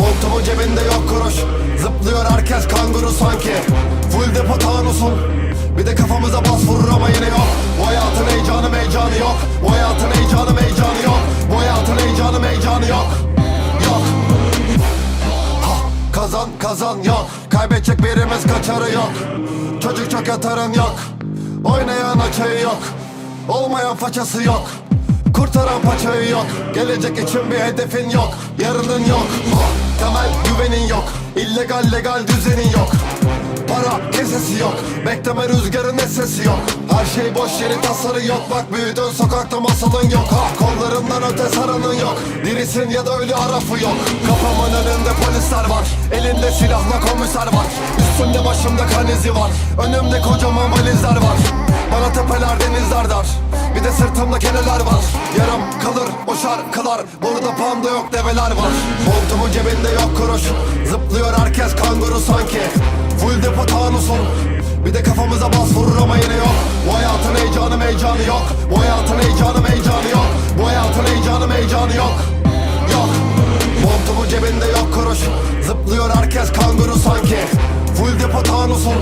Montumun cebinde yok kuruş. Zıplıyor herkes kanguru sanki. Full depo tanusun Bir de kafamıza bas vurur ama yine yok Kazan yok Kaybedecek birimiz kaçarı yok. Çocuk çok yatarın yok. Oynayan açığı yok. Olmayan façası yok. Kurtaran paçayı yok. Gelecek için bir hedefin yok. Yarının yok. Ha, Temel güvenin yok. İllegal legal düzenin yok. Para kesesi yok. Bekleme rüzgarın sesi yok. Her şey boş yeri tasarı yok. Bak büyüdün sokakta masalın yok. Ha Kollarından öte saranın yok. Dirisin ya da ölü arafı yok. Kafamın önünde polisler var. Elinde silahla komiser var. Üstümde başımda kan izi var. Önümde kocaman valizler var. Bana tepeler denizler dar Bir de sırtımda keneler var. Yarım kalır o şarkılar Burada panda yok develer var. Montumun cebinde yok kuruş. Zıplıyor herkes kanguru sanki. Full depo tanusun Bir de kafamıza bas vurur ama yine yok. Bu hayatın heyecanı meycanı yok. Bu hayatın heyecanı meycanı yok. Bu hayatın heyecanı meycanı yok. Yok. Montumun cebinde yok kuruş. Zıplıyor herkes kanguru sanki. Full depo tanusun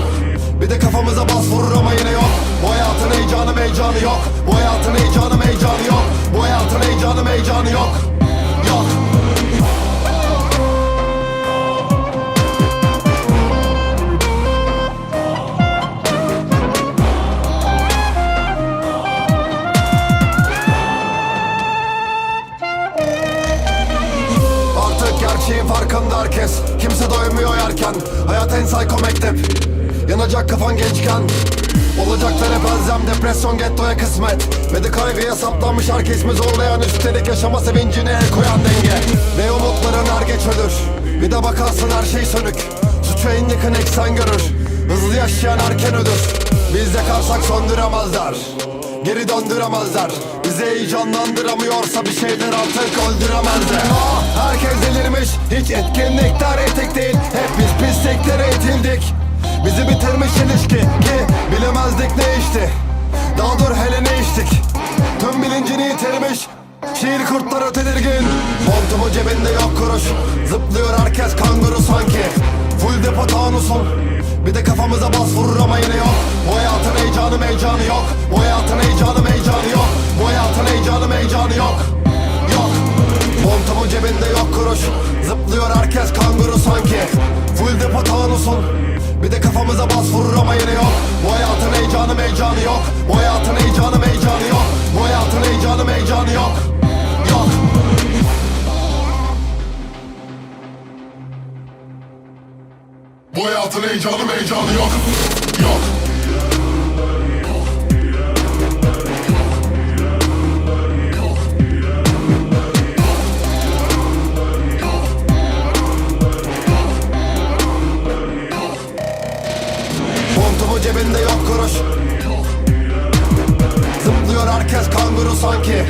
Bir de kafamıza bas vurur ama yine yok heyecanı yok. Bu hayatın heyecanı meycanı yok. Bu hayatın heyecanı meycanı yok. Yok. Artık gerçeğin farkında herkes. Kimse doymuyor yerken. Hayat en psycho mektep. Yanacak kafan gençken Olacaklar hep elzem Depresyon gettoya kısmet. Ve de kaygıya saplanmış herkes mi zorlayan Üstelik yaşama sevincine el koyan denge. Ve umutların er geç ölür Bir de bakarsın her şey sönük. Suçu en yakın eksen görür. Hızlı yaşayan erken ölür Biz yakarsak söndüremezler Geri döndüremezler. Bizi heyecanlandıramıyorsa bir şeyler artık öldüremezler. Ah, Herkes delirmiş. Hiç etkinlikler etik bilemezdik ne işti Daha dur hele ne içtik? Tüm bilincini yitirmiş Şiir kurtları tedirgin. Montumu cebinde yok kuruş Zıplıyor herkes kanguru sanki. Full depo tanusun Bir de kafamıza bas vurur ama yine yok. Bu hayatın heyecanı meycanı yok. Bu hayatın heyecanı meycanı yok. Bu hayatın heyecanı meycanı yok. Yok. Montumun cebinde yok kuruş Zıplıyor herkes kanguru sanki. Full depo tanusun Bir de kafamıza bas vurur ama yine yok. Bu hayatın heyecanı meycanı yok. Bu hayatın heyecanı meycanı yok. Bu hayatın heyecanı meycanı yok. Yok. Bu hayatın heyecanı heyecanı yok. Yok cebinde yok kuruş. Zıplıyor herkes kanguru sanki